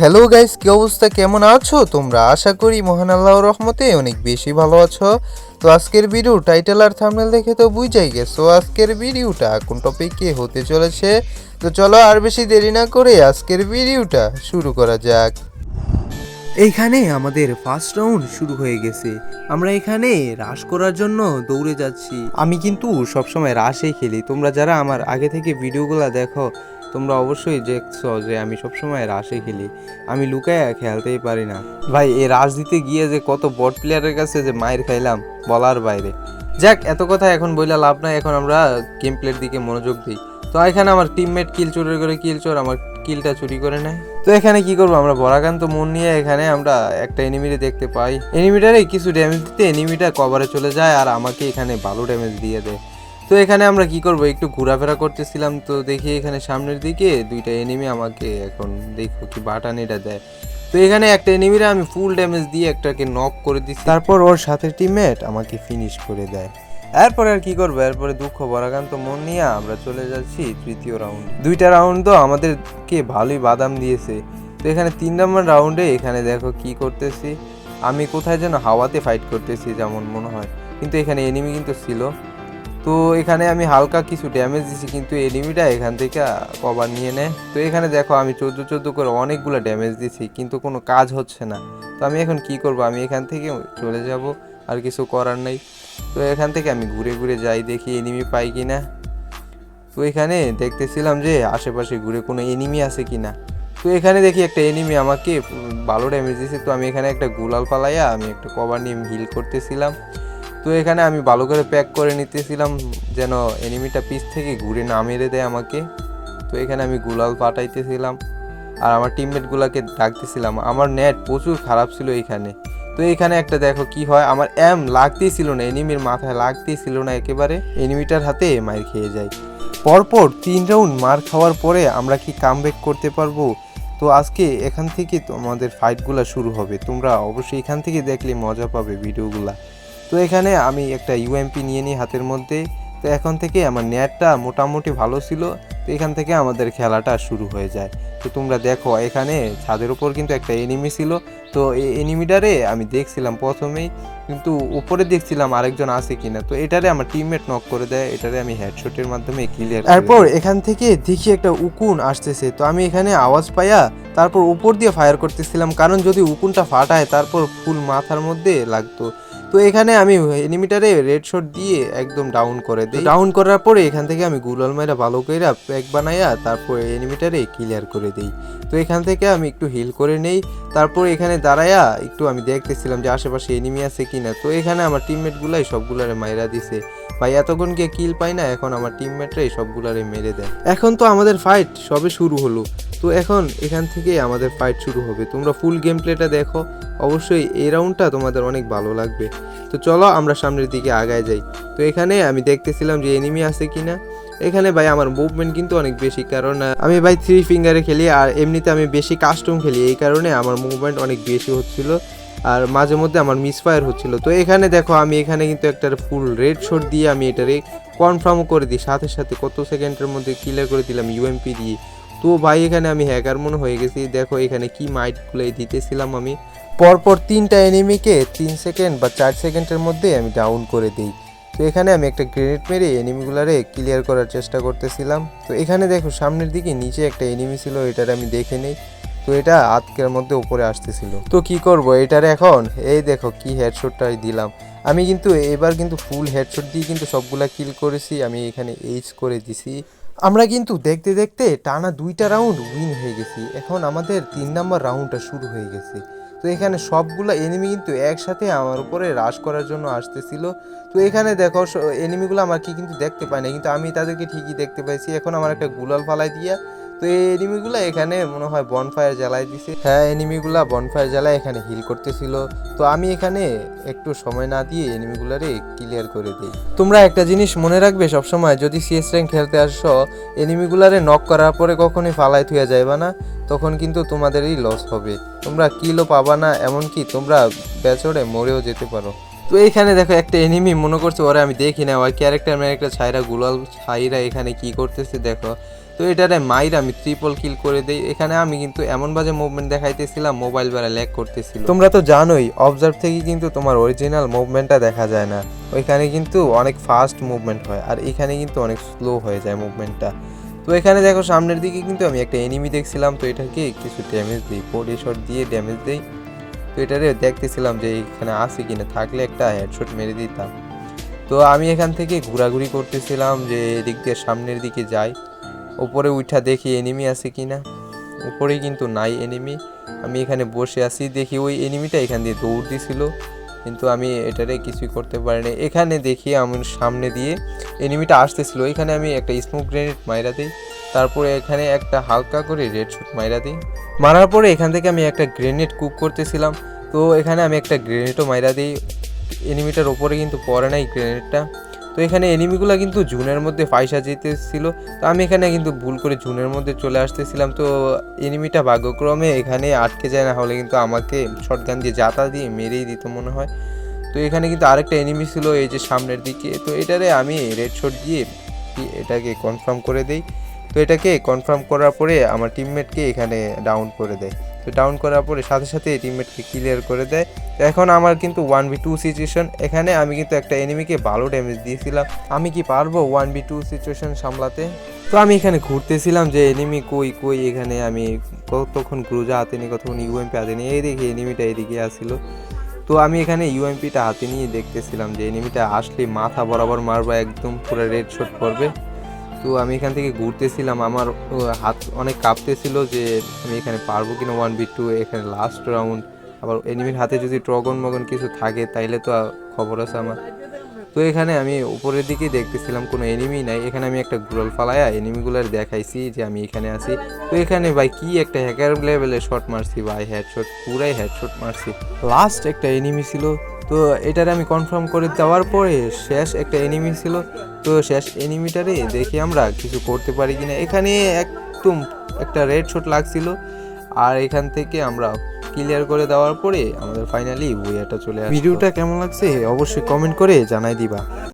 Hello guys, কি অবস্থা? কেমন আছো তোমরা? আশা করি মহান আল্লাহর রহমতে অনেক বেশি ভালো আছো। তো আজকের ভিডিও টাইটেল আর থাম্বনেল দেখে তো বুঝাই গেছো, আজকের ভিডিওটা কোন টপিকে হতে চলেছে? তো চলো আর বেশি দেরি না করে আজকের ভিডিওটা শুরু করা যাক। এইখানে আমাদের ফার্স্ট রাউন্ড শুরু হয়ে গেছে। আমরা এখানে রাশ করার জন্য দৌড়ে যাচ্ছি। আমি কিন্তু সবসময় রাশেই খেলি। তোমরা যারা আমার আগে থেকে ভিডিওগুলো দেখো তোমরা অবশ্যই দেখছ যে আমি সবসময় রাশে খেলি। আমি লুকায় খেলতেই পারি না। ভাই, এই রাশ দিতে গিয়ে যে কত বট প্লেয়ারের কাছে যে মায়ের খাইলাম, বলার বাইরে। যাক, এত কথা এখন বইলা লাভ নাই, এখন আমরা গেম প্লের দিকে মনোযোগ দিই। তো এখানে আমার টিমমেট কিল চুরি করে কিল চোর, আমার কিলটা চুরি করে নেয়। তো এখানে কি করব, আমরা বরাকান্ত মন নিয়ে এখানে আমরা একটা এনিমিরে দেখতে পাই। এনিমিটারে কিছু ড্যামেজ দিতে এনিমিটা কভারে চলে যায় আর আমাকে এখানে ভালো ড্যামেজ দিয়ে দেয়। তো এখানে আমরা কি করব? একটু ঘোরাফেরা করতেছিলাম তো দেখি এখানে সামনের দিকে দুইটা এনিমি আমাকে এখন দেখো কি বাটানিটা দেয়। তো এখানে একটা এনিমিরে আমি ফুল ড্যামেজ দিয়ে একটাকে নক করে দিচ্ছি তারপর ওর সাথে টিমমেট আমাকে ফিনিশ করে দেয়। এরপরে আর কি করব? এরপরে দুঃখ বরাকান্ত মন নিয়ে আমরা চলে যাচ্ছি তৃতীয় রাউন্ড দুইটা রাউন্ড তো আমাদেরকে ভালোই বাদাম দিয়েছে। তো এখানে তিন নম্বর রাউন্ডে এখানে দেখো কি করতেছি। আমি কোথায় যেন হাওয়াতে ফাইট করতেছি যেমন মনে হয়। কিন্তু এখানে এনিমি কিন্তু ছিল। তো এখানে আমি হালকা কিছু ড্যামেজ দিছি, কিন্তু এনিমিটা এখান থেকে কভার নিয়ে নেয় তো এখানে দেখো, আমি চোদ্দ চোদ্দ করে অনেকগুলো ড্যামেজ দিছি, কিন্তু কোনো কাজ হচ্ছে না। তো আমি এখন কি করব? আমি এখান থেকে চলে যাব, আর কিছু করার নেই। তো এখান থেকে আমি ঘুরে ঘুরে যাই, দেখি এনিমি পাই কি না তো এখানে দেখতেছিলাম যে, আশেপাশে ঘুরে কোনো এনিমি আছে কি না তো এখানে দেখি একটা এনিমি আমাকে ভালো ড্যামেজ দিয়েছে তো আমি এখানে একটা গুলাল পালাইয়া আমি একটা কভার নিয়ে হিল করতেছিলাম। তো এখানে আমি ভালো করে প্যাক করে নিতেছিলাম, যেন এনিমিটা পিস থেকে ঘুরে না মেরে দেয় আমাকে। তো এখানে আমি গুলাল পাঠাইতেছিলাম, আর আমার টিমমেটগুলোকে ডাকতেছিলাম। আমার নেট প্রচুর খারাপ ছিল এখানে। তো এখানে একটা দেখো কি হয়, আমার এম লাগতেই ছিল না এনিমির মাথায় লাগতেই ছিল না একেবারে। এনিমিটার হাতে মার খেয়ে যায়। পরপর তিন রাউন্ড মার খাওয়ার পরে আমরা কি কামব্যাক করতে পারব? তো আজকে এখান থেকে তোমাদের ফাইটগুলো শুরু হবে। তোমরা অবশ্যই এখান থেকে দেখলে মজা পাবে ভিডিওগুলা। তো এখানে আমি একটা ইউএমপি নিয়ে নিই হাতের মধ্যে। তো এখন থেকে আমার নেটটা মোটামুটি ভালো ছিল তো এখান থেকে আমাদের খেলাটা শুরু হয়ে যায়। তো তোমরা দেখো এখানে ছাদের উপর কিন্তু একটা এনিমি ছিল। তো এই এনিমিটারে আমি দেখছিলাম প্রথমেই কিন্তু উপরে দেখছিলাম আরেকজন আছে কিনা। তো এটারে আমার টিমমেট নক করে দেয় এটারে আমি হেডশটের মাধ্যমে ক্লিয়ার তারপর এখান থেকে দেখি একটা উকুন আসতেছে। তো আমি এখানে আওয়াজ পাইয়া তারপর উপর দিয়ে ফায়ার করতেছিলাম কারণ যদি উকুনটা ফাটায় তারপর ফুল মাথার মধ্যে লাগতো। তো এখানে আমি এনিমিটারে রেড শট দিয়ে একদম ডাউন করে দিই। ডাউন করার পরে এখান থেকে আমি গুলাল মাইরা ভালো কইরা প্যাক বানাইয়া তারপর এনিমিটারে ক্লিয়ার করে দিই। তো এখান থেকে আমি একটু হিল করে নেই। তারপর এখানে দাঁড়াইয়া একটু আমি দেখতেছিলাম যে আশেপাশে এনিমি আছে কিনা। তো এখানে আমার টিমমেটগুলাই সবগুলারে মাইরা দিছে। ভাই এতক্ষণ গিয়ে কিল পাই না, এখন আমার টিমমেটরাই সবগুলারে মেরে দেয়। এখন তো আমাদের ফাইট সবে শুরু হলো। তো এখন এখান থেকে আমাদের ফাইট শুরু হবে। তোমরা ফুল গেম প্লেটা দেখো। অবশ্যই এই রাউন্ডটা তোমাদের অনেক ভালো লাগবে। তো চলো আমরা সামনের দিকে আগায় যাই। তো এখানে আমি দেখতেছিলাম যে এনিমি আছে কিনা। এখানে ভাই আমার মুভমেন্ট কিন্তু অনেক বেশি। কারণ আমি ভাই থ্রি ফিঙ্গারে খেলি আর এমনিতে আমি বেশি কাস্টম খেলি। এই কারণে আমার মুভমেন্ট অনেক বেশি হচ্ছিল। আর মাঝে মধ্যে আমার মিসফায়ার হচ্ছিল। তো এখানে দেখো, আমি এখানে কিন্তু একটা ফুল রেড শট দিয়ে আমি এটারে কনফার্ম করে দিই। সাথে সাথে কত সেকেন্ডের মধ্যে ক্লিয়ার করে দিলাম ইউএমপি দিয়ে। তো ভাই, এখানে আমি হ্যাকার মনে হয়ে গেছি। দেখো, এখানে কি খুলে দিতেছিলাম আমি। পরপর তিনটা এনিমিকে তিন সেকেন্ড বা চার সেকেন্ডের মধ্যে আমি ডাউন করে দিই। তো এখানে আমি একটা গ্রেনেড মেরে এনিমিগুলারে ক্লিয়ার করার চেষ্টা করতেছিলাম। তো এখানে দেখো, সামনের দিকে নিচে একটা এনিমি ছিল, এটার আমি দেখে নেই। তো এটা আতকের মধ্যে উপরে আসতেছিল। তো কি করব? এটার এখন, এই দেখো, কি হেডশটটা দিলাম। আমি কিন্তু এবার কিন্তু ফুল হেডশট দিয়ে কিন্তু সবগুলা কিল করেছি। আমি এখানে এইচ করে দিছি। আমরা কিন্তু দেখতে দেখতে টানা দুইটা রাউন্ড উইন হয়ে গেছি। এখন আমাদের তিন নম্বর রাউন্ডটা শুরু হয়ে গেছে। তো এখানে সবগুলো এনিমি কিন্তু একসাথে আমার উপরে হ্রাস করার জন্য আসতেছিল। তো এখানে দেখো এনিমিগুলো আমার কি কিন্তু দেখতে পায় না কিন্তু আমি তাদেরকে ঠিকই দেখতে পাইছি। এখন আমার একটা গুলাল ফালাই দিয়া তো এই এনিমিগুলো এখানে মনে হয় বনফায়ার জ্বালাই দিছে। হ্যাঁ এনিমিগুলা বনফায়ার জ্বালায় এখানে হিল করতেছিল। তো আমি এখানে একটু সময় না দিয়ে এনিমিগুলারে ক্লিয়ার করে দিই। তোমরা একটা জিনিস মনে রাখবে সবসময়, যদি সিএস র্যাঙ্ক খেলতে আসো এনিমিগুলারে নক করার পরে কখনোই ফালাই থুয়া যাইবা না, তখন কিন্তু তোমাদেরই লস হবে। তোমরা কিলও পাবা না, এমনকি তোমরা বেচড়ে মরেও যেতে পারো। তো এইখানে দেখো একটা এনিমি মনে করছে, ওরা আমি দেখি না, ওই ক্যারেক্টার ম্যারেক্টার ছাইরা, গুলাল ছাইরা এখানে কি করতেছে দেখো। তো এটারে মাইর আমি ট্রিপল কিল করে দেই। এখানে আমি কিন্তু এমন বাজে মুভমেন্ট দেখাইতেছিলাম মোবাইল বেড়া ল্যাগ করতেছিল। তোমরা তো জানোই অবজার্ভ থেকে কিন্তু তোমার অরিজিনাল মুভমেন্টটা দেখা যায় না। ওইখানে কিন্তু অনেক ফাস্ট মুভমেন্ট হয়, আর এখানে কিন্তু অনেক স্লো হয়ে যায় মুভমেন্টটা তো এখানে দেখো, সামনের দিকে কিন্তু আমি একটা এনিমি দেখছিলাম, তো এটাকে কিছু ড্যামেজ দিই পোডি শট দিয়ে ড্যামেজ দিই। তো এটারে দেখতেছিলাম যে এখানে আছে কিনা, থাকলে একটা হেডশট মেরে দিতাম। তো আমি এখান থেকে ঘোরাঘুরি করতেছিলাম যে এদিক দিয়ে সামনের দিকে যাই। উপরে উঠা দেখি এনিমি আছে কিনা। উপরে কিন্তু নাই এনিমি আমি এখানে বসে আছি, দেখি ওই এনিমিটা এখান দিয়ে দৌড় দিছিল। কিন্তু আমি এটারে কিছুই করতে পারিনি। এখানে দেখি আমি সামনে দিয়ে এনিমিটা আসতেছিল। এখানে আমি একটা স্মোক গ্রেনেড মাইরা দিই। তারপরে এখানে একটা হালকা করে রেড শুট মাইরা দিই। মারার পরে এখান থেকে আমি একটা গ্রেনেড কুক করতেছিলাম। তো এখানে আমি একটা গ্রেনেডও মাইরা দিই। এনিমিটার ওপরে কিন্তু পড়ে নাই গ্রেনেডটা তো এখানে এনিমিগুলো কিন্তু জুনের মধ্যে ফাইসা যেতেছিল তো আমি এখানে কিন্তু ভুল করে জুনের মধ্যে চলে আসতেছিলাম। তো এনিমিটা ভাগ্যক্রমে এখানে আটকে যায় না হলে কিন্তু আমাকে শটগান দিয়ে জাতা দিয়ে মেরেই দিত মনে হয়। তো এখানে কিন্তু আরেকটা এনিমি ছিল এই যে সামনের দিকে। তো এটারে আমি রেড শট দিয়ে এটাকে কনফার্ম করে দেই। তো এটাকে কনফার্ম করার পরে আমার টিমমেটকে এখানে ডাউন করে দেয়। তো ডাউন করার পরে সাথে সাথে এই টিমমেটকে ক্লিয়ার করে দেয়। তো এখন আমার কিন্তু ওয়ান বি টু সিচুয়েশন এখানে আমি কিন্তু একটা এনিমিকে ভালো ড্যামেজ দিয়েছিলাম। আমি কি পারব ওয়ান বি টু সিচুয়েশন সামলাতে? তো আমি এখানে ঘুরতেছিলাম যে এনিমি কই কই এখানে আমি কতক্ষণ গ্রুজা হাতে নিয়ে কতক্ষণ ইউএমপি হাতে নিয়ে এই দেখি এনিমিটা এদিকে আসছিল। তো আমি এখানে ইউএমপিটা হাতে নিয়ে দেখতেছিলাম যে এনিমিটা আসলে মাথা বরাবর মারবো, একদম পুরো রেড শট পড়বে তো আমি এখান থেকে ঘুরতেছিলাম। আমার হাত অনেক কাঁপতেছিল যে আমি এখানে পারব কিনা ওয়ান বি টু এখানে লাস্ট রাউন্ড আবার এনিমির হাতে যদি ট্রগন মগন কিছু থাকে, তাইলে তো খবর আছে আমার। তো এখানে আমি উপরের দিকে দেখতেছিলাম, কোনো এনিমি নাই। এখানে আমি একটা গ্রোল ফালায়া এনিমিগুলোর দেখাইছি যে আমি এখানে আছি। তো এখানে ভাই কি একটা হ্যাকার লেভেলে শট মারছি, ভাই হেডশট পুরাই হেডশট মারছি। লাস্ট একটা এনিমি ছিল তো এটারে আমি কনফার্ম করে দেওয়ার পরে শেষ একটা এনিমি ছিল। তো শেষ এনিমিটারে দেখি আমরা কিছু করতে পারি কি না এখানে একদম একটা রেড শট লাগছিল। আর এখান থেকে আমরা ক্লিয়ার করে দেওয়ার পরে আমাদের ফাইনালি বইয়াটা চলে আসে ভিডিওটা কেমন লাগছে? অবশ্যই কমেন্ট করে জানাই দিবা।